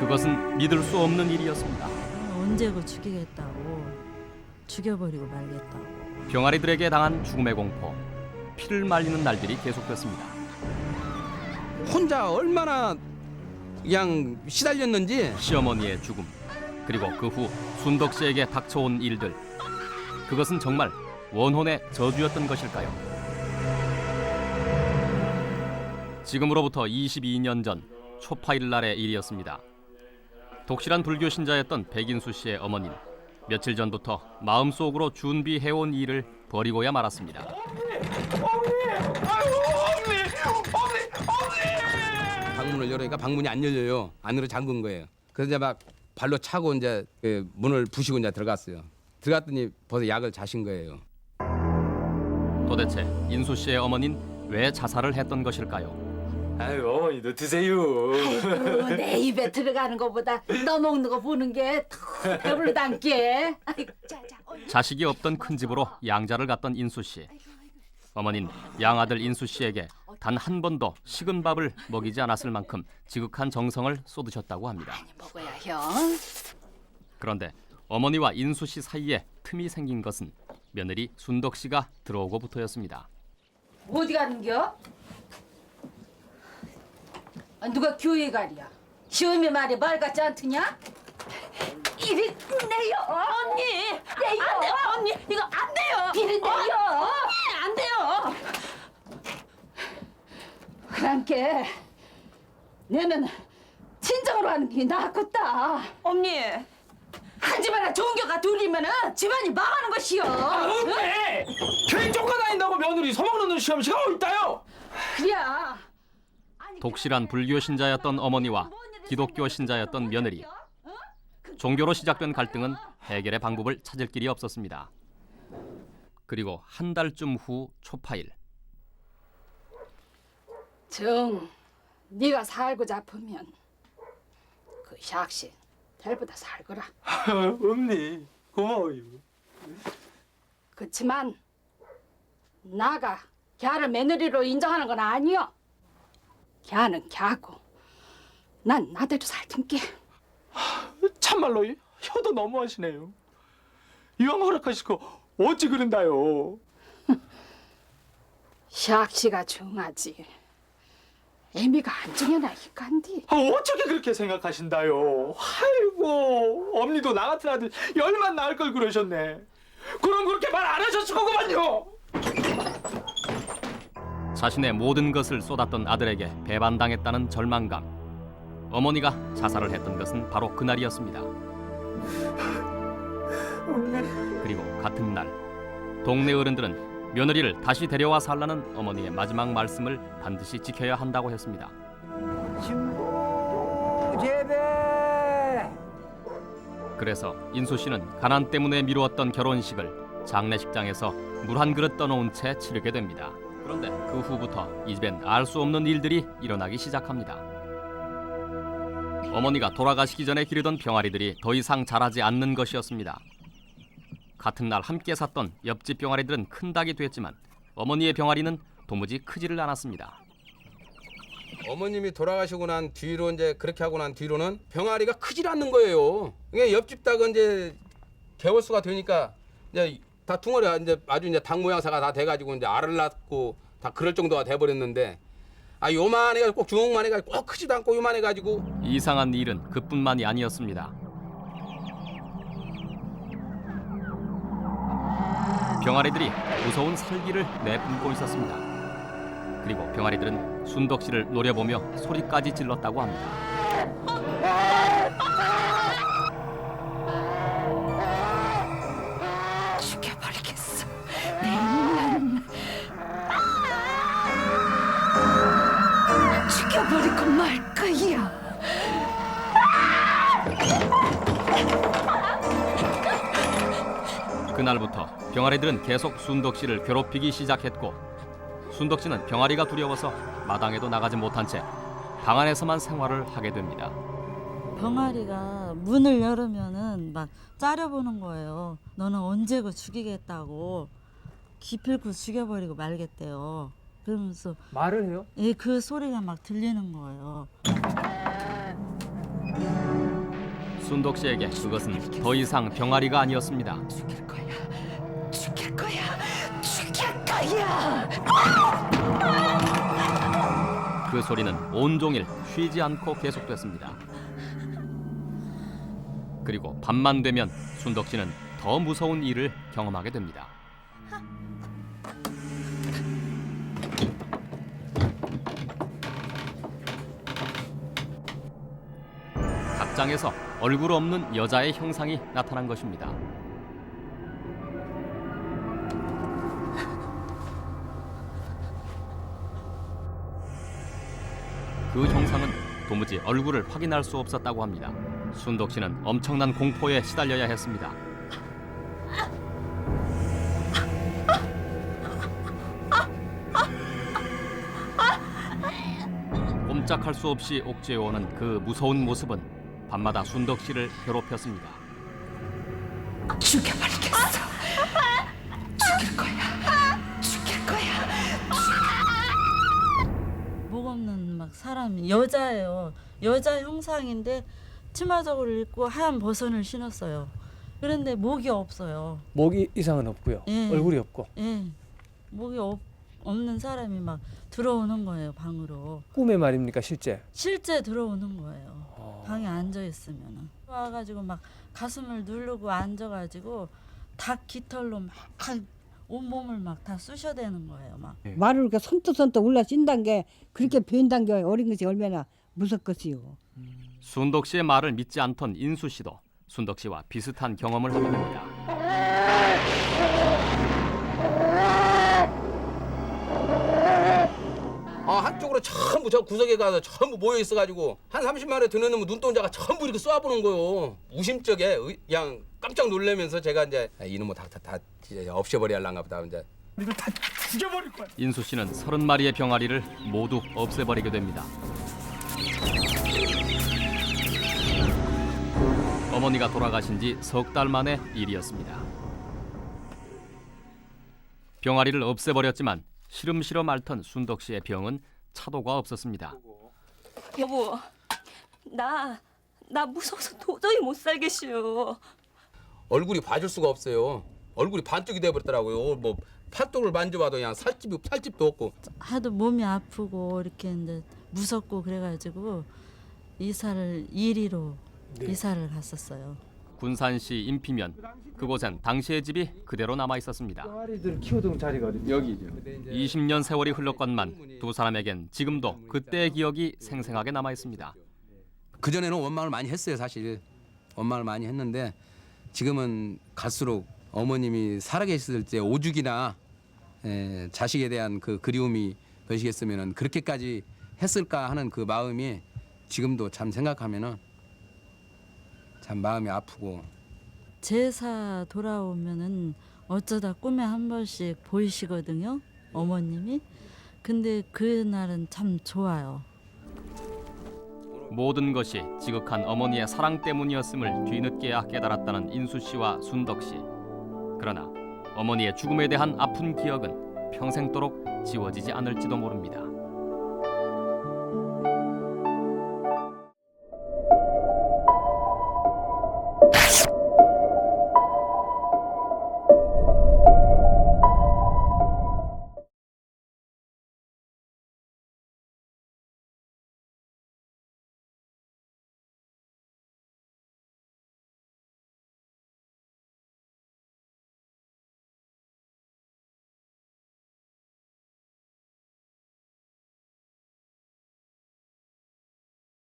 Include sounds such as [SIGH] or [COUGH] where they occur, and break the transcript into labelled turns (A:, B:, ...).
A: 그것은 믿을 수 없는 일이었습니다.
B: 언제고 죽이겠다고 죽여버리고 말겠다고
A: 병아리들에게 당한 죽음의 공포, 피를 말리는 날들이 계속됐습니다.
C: 혼자 얼마나 그냥 시달렸는지
A: 시어머니의 죽음, 그리고 그 후 순덕 씨에게 닥쳐온 일들. 그것은 정말 원혼의 저주였던 것일까요? 지금으로부터 22년 전 초파일 날의 일이었습니다. 독실한 불교 신자였던 백인수 씨의 어머니는 며칠 전부터 마음속으로 준비해온 일을 버리고야 말았습니다.
C: 방문을 열으니까 방문이 안 열려요. 안으로 잠근 거예요. 그래서 이제 막 발로 차고 이제 그 문을 부시고 이제 들어갔어요. 들어갔더니 벌써 약을 자신 거예요.
A: 도대체 인수 씨의 어머니는 왜 자살을 했던 것일까요?
D: 아유 어머니도 드세요.
E: 아이고 내 입에 들어가는 것보다 너 먹는 거 보는 게 더 배불러 담게. 아이고 자자.
A: 자식이 없던 큰 집으로 양자를 갔던 인수 씨. 어머니는 양아들 인수 씨에게 단 한 번도 식은 밥을 먹이지 않았을 만큼 지극한 정성을 쏟으셨다고 합니다.
E: 먹어야 형.
A: 그런데 어머니와 인수 씨 사이에 틈이 생긴 것은 며느리 순덕 씨가 들어오고부터였습니다.
E: 어디 가는겨? 아, 누가 교회 가랴? 시험이 말이 말 같지 않더냐? 이리 내요 언니! 내요 안 돼요 언니! 이거 안 돼요! 이리 내요 언니 안 돼요! 그랑께 내는 친정으로 하는 게 낫겠다.
F: 언니,
E: 하지만 좋은 교가 둘이면은 집안이 망하는 것이요
D: 언니! 교회 쫓겨다닌다고 며느리 서먹는 시험시가 어딨다요?
E: 그래야
A: 독실한 불교 신자였던 어머니와 기독교 신자였던 며느리. 종교로 시작된 갈등은 해결의 방법을 찾을 길이 없었습니다. 그리고 한 달쯤 후 초파일
E: 정, 네가 살고 잡으면 그 샥신 델보다 살거라.
D: 언니 [LAUGHS] 고마워요.
E: 그렇지만 나가 걔를 며느리로 인정하는 건 아니여. 걔는 걔고 난 나대로 살 텐게.
D: 참말로 혀도 너무하시네요. 이왕 허락하시고 어찌 그런다요? [LAUGHS]
E: 샥씨가 중하지. 애미가 안중에나 이간디.
D: 아, 어떻게 그렇게 생각하신다요? 아이고 언니도 나 같은 아들 열만 낳을 걸 그러셨네. 그럼 그렇게 말 안 하셨을 거구만요.
A: 자신의 모든 것을 쏟았던 아들에게 배반당했다는 절망감. 어머니가 자살을 했던 것은 바로 그날이었습니다. 그리고 같은 날 동네 어른들은 며느리를 다시 데려와 살라는 어머니의 마지막 말씀을 반드시 지켜야 한다고 했습니다. 그래서 인수 씨는 가난 때문에 미루었던 결혼식을 장례식장에서 물 한 그릇 떠놓은 채 치르게 됩니다. 그런데 그 후부터 이 집엔 알 수 없는 일들이 일어나기 시작합니다. 어머니가 돌아가시기 전에 기르던 병아리들이 더 이상 자라지 않는 것이었습니다. 같은 날 함께 샀던 옆집 병아리들은 큰 닭이 됐지만 어머니의 병아리는 도무지 크지를 않았습니다.
C: 어머님이 돌아가시고 난 뒤로 이제 그렇게 하고 난 뒤로는 병아리가 크질 않는 거예요. 옆집 닭은 이제 개월수가 되니까 이제 다 퉁어리가 이제 아주 이제 닭 모양새가 다 돼가지고 이제 알을 낳고 다 그럴 정도가 돼버렸는데 아 요만해가지고 꼭 주먹만 해가지고 꼭 크지도 않고 요만해가지고
A: 이상한 일은 그뿐만이 아니었습니다. 병아리들이 무서운 살기를 내뿜고 있었습니다. 그리고 병아리들은 순덕 씨를 노려보며 소리까지 질렀다고 합니다. 그날부터 병아리들은 계속 순덕 씨를 괴롭히기 시작했고 순덕 씨는 병아리가 두려워서 마당에도 나가지 못한 채 방 안에서만 생활을 하게 됩니다.
B: 병아리가 문을 열으면은 막 짜려보는 거예요. 너는 언제고 죽이겠다고 기필코 죽여버리고 말겠대요. 그러면서
D: 말을 해요?
B: 예, 그 소리가 막 들리는 거예요.
A: 순덕 씨에게 그것은 더 이상 병아리가 아니었습니다.
E: 죽일 거야.
A: 그 소리는 온종일 쉬지 않고 계속됐습니다. 그리고 밤만 되면 순덕 씨는 더 무서운 일을 경험하게 됩니다. 닭장에서 얼굴 없는 여자의 형상이 나타난 것입니다. 그 형상은 도무지 얼굴을 확인할 수 없었다고 합니다. 순덕 씨는 엄청난 공포에 시달려야 했습니다. 꼼짝할 수 없이 옥죄어오는 그 무서운 모습은 밤마다 순덕 씨를 괴롭혔습니다.
E: 죽여버리겠어.
B: 없는 막 사람이 여자예요. 여자 형상인데 치마저고를 입고 하얀 버선을 신었어요. 그런데 목이 없어요.
F: 목이 이상은 없고요.
B: 예.
F: 얼굴이 없고
B: 예, 목이 없, 없는 사람이 막 들어오는 거예요 방으로.
F: 꿈에 말입니까 실제?
B: 실제 들어오는 거예요.
F: 어.
B: 방에 앉아 있으면은 와가지고 막 가슴을 누르고 앉아가지고 닭 깃털로 막 온몸을 막 다 쑤셔대는 거예요. 막
G: 말을 이렇게 선뜻선뜻 올라 찐단 게 그렇게 변단 게 어린 것이 얼마나 무섭겠어요.
A: 순덕 씨의 말을 믿지 않던 인수 씨도 순덕 씨와 비슷한 경험을 하게 됩니다.
C: 아 한쪽으로 전부 저 구석에 가서 전부 모여 있어가지고 한 30마리 드는 놈 눈동자가 전부 이렇게 쏴보는 거요. 무심쩍에 의- 그냥 깜짝 놀라면서 제가 이제 아, 이놈의 닭다 다 진짜 없애버려야 할란가 보다 이제
D: 이걸 다 죽여버릴 거야.
A: 인수 씨는 서른 마리의 병아리를 모두 없애버리게 됩니다. 어머니가 돌아가신 지 석 달 만의 일이었습니다. 병아리를 없애버렸지만 시름시름 앓던 순덕 씨의 병은 차도가 없었습니다.
H: 여보, 나, 나 무서워서 도저히 못 살겠어요.
C: 얼굴이 봐줄 수가 없어요. 얼굴이 반쪽이 돼버렸더라고요. 뭐 팔뚝을 만져봐도 그냥 살집이 살집도 없고
B: 하도 몸이 아프고 이렇게 이제 무섭고 그래가지고 이사를 이리로 이사를 갔었어요.
A: 군산시 인피면 그곳엔 당시의 집이 그대로 남아 있었습니다.
F: 병아리들 키우던 자리가 어디?
D: 여기죠.
A: 20년 세월이 흘렀건만 두 사람에겐 지금도 그때의 기억이 생생하게 남아 있습니다.
C: 그 전에는 원망을 많이 했어요 사실 원망을 많이 했는데 지금은 갈수록 어머님이 살아계셨을 때 오죽이나 에, 자식에 대한 그 그리움이 것이겠으면은 그렇게까지 했을까 하는 그 마음이 지금도 참 생각하면은 참 마음이 아프고
B: 제사 돌아오면은 어쩌다 꿈에 한 번씩 보이시거든요. 어머님이. 근데 그날은 참 좋아요.
A: 모든 것이 지극한 어머니의 사랑 때문이었음을 뒤늦게야 깨달았다는 인수 씨와 순덕 씨. 그러나 어머니의 죽음에 대한 아픈 기억은 평생도록 지워지지 않을지도 모릅니다.